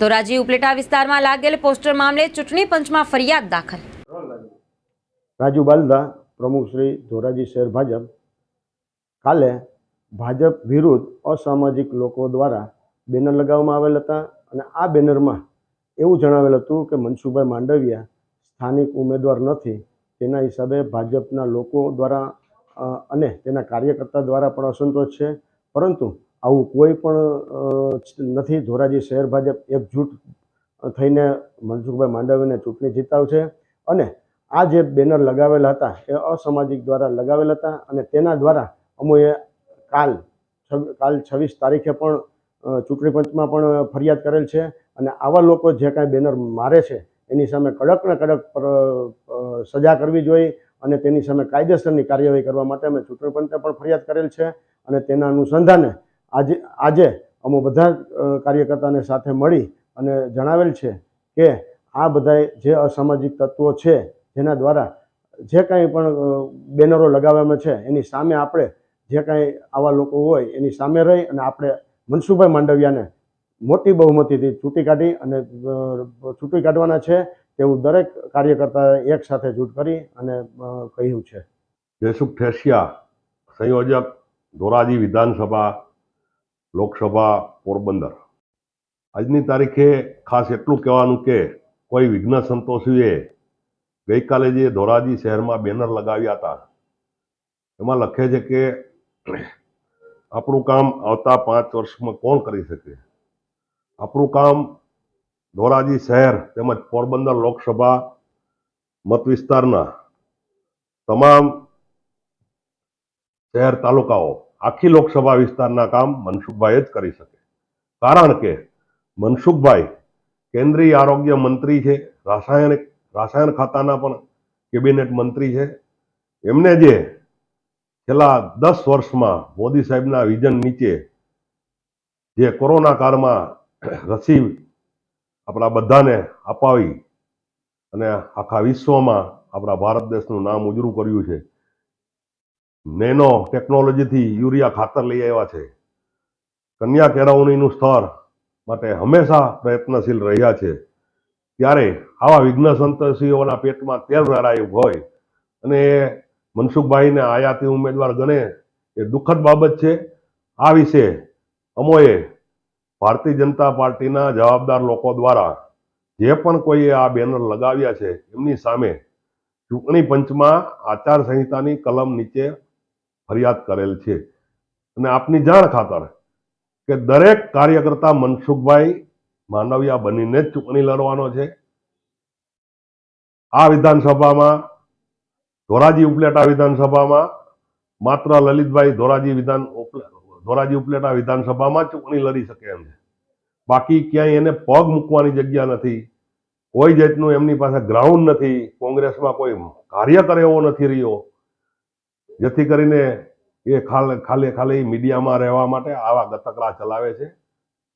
ધોરાજી ઉપલેટા વિસ્તારમાં લાગેલ પોસ્ટર મામલે ચૂંટણી પંચમાં ફરિયાદ દાખલ. રાજુ બાલદા, પ્રમુખ શ્રી ધોરાજી શહેર ભાજપ. કાલે ભાજપ વિરુદ્ધ અસામાજિક લોકો દ્વારા બેનર લગાવવામાં આવેલ હતા અને આ બેનરમાં એવું જણાવેલ હતું કે મનસુભાઈ માંડવિયા સ્થાનિક ઉમેદવાર નથી. તેના હિસાબે ભાજપના લોકો દ્વારા અને તેના કાર્યકર્તા દ્વારા પણ અસંતોષ છે. પરંતુ આવું કોઈ પણ નથી. ધોરાજી શહેર ભાજપ એકજૂટ થઈને મનસુખભાઈ માંડવીને ચૂંટણી જીતાવશે અને આ જે બેનર લગાવેલા હતા એ અસામાજિક દ્વારા લગાવેલા હતા અને તેના દ્વારા અમુએ કાલ કાલ છવ્વીસ તારીખે પણ ચૂંટણી પંચમાં પણ ફરિયાદ કરેલ છે અને આવા લોકો જે કાંઈ બેનર મારે છે એની સામે કડક ને કડક સજા કરવી જોઈએ અને તેની સામે કાયદેસરની કાર્યવાહી કરવા માટે અમે ચૂંટણી પંચે પણ ફરિયાદ કરેલ છે અને તેના અનુસંધાને આજે આજે અમે બધા કાર્યકર્તાને સાથે મળી અને જણાવેલ છે કે આ બધાય જે અસામાજિક તત્વો છે, જેના દ્વારા જે કાંઈ પણ બેનરો લગાવવામાં છે, એની સામે આપણે જે કાંઈ આવા લોકો હોય એની સામે રહી અને આપણે મનસુભાઈ માંડવિયાને મોટી બહુમતીથી ચૂંટી કાઢી અને ચૂંટી કાઢવાના છે તેવું દરેક કાર્યકર્તાએ એક સાથે જૂટ કરી અને કહ્યું છે. જયસુખ ઠેસિયા, સંયોજક, ધોરાજી વિધાનસભા લોકસભા પોરબંદર. આજની તારીખે ખાસ એટલું કહેવાનું કે કોઈ વિઘ્ન સંતોષીએ. ગઈકાલે જે ધોરાજી શહેરમાં બેનર લગાવ્યા હતા, એમાં લખે છે કે આપણું કામ આવતા પાંચ વર્ષમાં કોણ કરી શકે? આપણું કામ ધોરાજી શહેર તેમજ પોરબંદર લોકસભા મત વિસ્તારના તમામ શહેર તાલુકાઓ, આખી લોકસભા વિસ્તારના કામ મનસુખભાઈ જ કરી શકે. કારણ કે મનસુખભાઈ કેન્દ્રીય આરોગ્ય મંત્રી છે, રાસાયણિક, રાસાયણ ખાતાના પણ કેબિનેટ મંત્રી છે. એમને જે છેલ્લા દસ વર્ષમાં મોદી સાહેબના વિઝન નીચે જે કોરોના કાળમાં રસી આપણા બધાને અપાવી અને આખા વિશ્વમાં આપણા ભારત દેશનું નામ ઉજળું કર્યું છે નેનો ટેકનોલોજીથી યુરિયા ખાતર લઈ આવ્યા છે. કન્યા કેળવણીનું સ્તર માટે હંમેશા પ્રયત્નશીલ રહ્યા છે. ત્યારે આવા વિઘ્ન સંતોષીઓના પેટમાં તેલ રેડાયું હોય અને એ મનસુખભાઈને આયાતી ઉમેદવાર ગણે એ દુઃખદ બાબત છે. આ વિશે અમોએ ભારતીય જનતા પાર્ટીના જવાબદાર લોકો દ્વારા જે પણ કોઈએ આ બેનર લગાવ્યા છે, એમની સામે ચૂંટણી પંચમાં આચાર સંહિતાની કલમ નીચે ફરિયાદ કરેલ છે. અને આપની જાણ ખાતર કે દરેક કાર્યકર્તા મનસુખભાઈ માનવિયા બનીને જ ચૂંટણી લડવાનો છે. આ વિધાનસભામાં ધોરાજી ઉપલેટા વિધાનસભામાં માત્ર લલિતભાઈ ધોરાજી વિધાન ધોરાજી ઉપલેટા વિધાનસભામાં ચૂંટણી લડી શકે એમ છે. બાકી ક્યાંય એને પગ મૂકવાની જગ્યા નથી. કોઈ જાતનું એમની પાસે ગ્રાઉન્ડ નથી. કોંગ્રેસમાં કોઈ કાર્યકર એવો નથી રહ્યો. જેથી કરીને એ ખાલે ખાલી ખાલી મીડિયામાં રહેવા માટે આવા ગતકડા ચલાવે છે.